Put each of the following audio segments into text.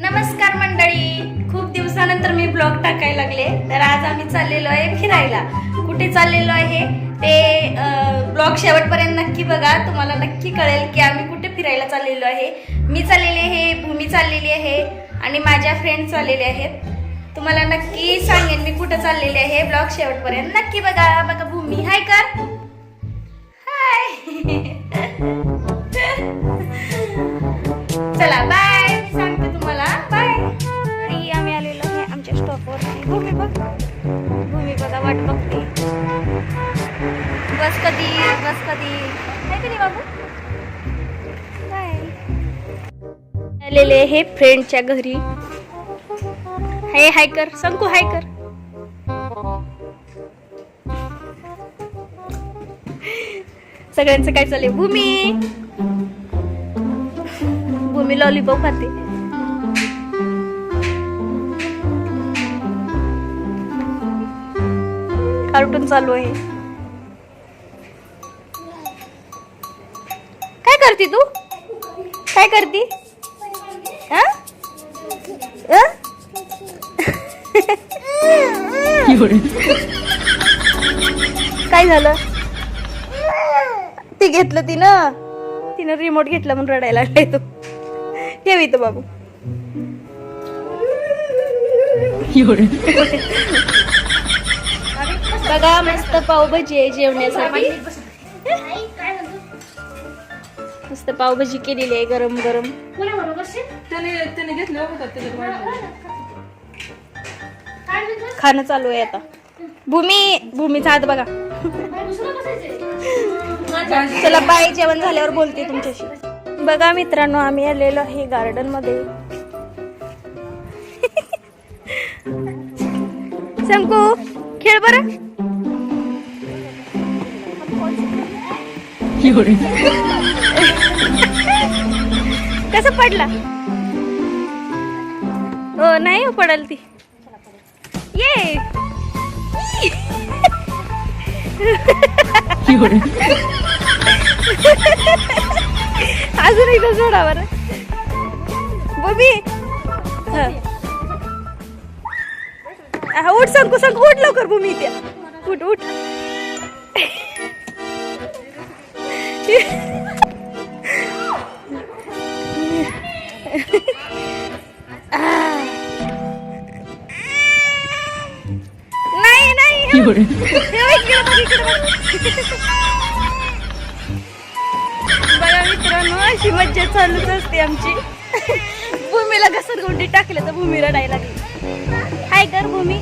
नमस्कार मंडळी. खूप दिवसानंतर मी ब्लॉग टाकायला लागले. तर आज आम्ही चाललेलो आहे फिरायला. कुठे चाललेलो आहे ते ब्लॉग शेवटपर्यंत नक्की बघा. तुम्हाला नक्की कळेल की आम्ही कुठे फिरायला चाललेलो आहे. मी चाललेली आहे भूमी चाललेली आहे आणि माझ्या फ्रेंड चाललेले आहेत. तुम्हाला नक्की सांगेन मी कुठं चाललेली आहे ब्लॉग शेवटपर्यंत. नक्की बघा. बघा भूमी. हाय कर. बस कधी बस कधी. काय कधी बाबू? आलेले हे फ्रेंडच्या घरी. हाय हाय कर. संकू हाय कर. सगळ्यांचं काय चाललंय? भूमी. भूमी लॉलीपॉप खाते. कार्टून चालू आहे. काय करते तू? काय करते? हा? काय झालं? ते घेतलं तिनं. तिनं रिमोट घेतला म्हणून रडायला लागलाय तो. ठेव इथं बाबू. बघा मस्त पावभाजी आहे जेवण्यासाठी. मस्त पावभाजी केलेली आहे गरम गरम. त्याने त्याने घेतलं होतं त्याच्यात वाढलं. खाणं चालू आहे आता. भूमी भूमीचा हात बघा. चला बाय जेवण झाल्यावर बोलते तुमच्याशी. बघा मित्रांनो आम्ही आलेलो आहे गार्डनमध्ये. शंकू खेळ बर? कसा पडला? हो नाही हो पडल ती. ये. अजून एकदा जोडा बरं. बबी. हा. उठ सांगू सांग उठ लवकर भूमी त्या उठ उठ. बघ, मित्रांनो अशी मज्जा चालूच असते आमची. भूमीला घसरगुंडी टाकले तर भूमी रडायला लागली. हाय कर भूमी.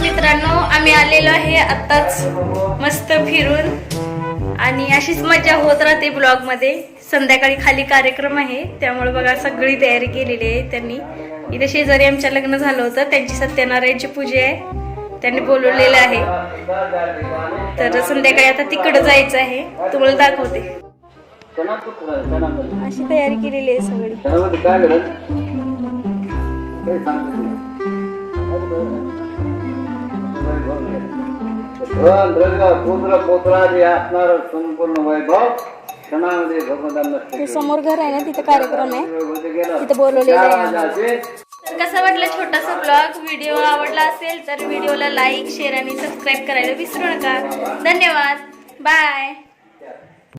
मित्रांनो आम्ही आलेलो आहे आत्ताच मस्त फिरून. आणि अशीच मजा होत राहते ब्लॉगमध्ये. संध्याकाळी खाली कार्यक्रम आहे त्यामुळे बघा सगळी तयारी केलेली आहे त्यांनी. इथे शेजारी आमच्या लग्न झालं होतं त्यांची सत्यनारायणची पूजा आहे. त्यांनी बोलवलेलं आहे. तर संध्याकाळी आता तिकडं जायचं आहे. तुम्हाला दाखवते. अशी तयारी केलेली आहे सगळी. पुत्र असणार संपूर्ण वैभव क्षणामध्ये भगवंतांना समोर घर आहे ना तिथं कार्यक्रम आहे. तिथं बोलवलेलं आहे तर कसा वाटला छोटासा ब्लॉग व्हिडिओ आवडला असेल तर व्हिडिओला लाईक शेअर आणि सबस्क्राईब करायला विसरू नका. धन्यवाद. बाय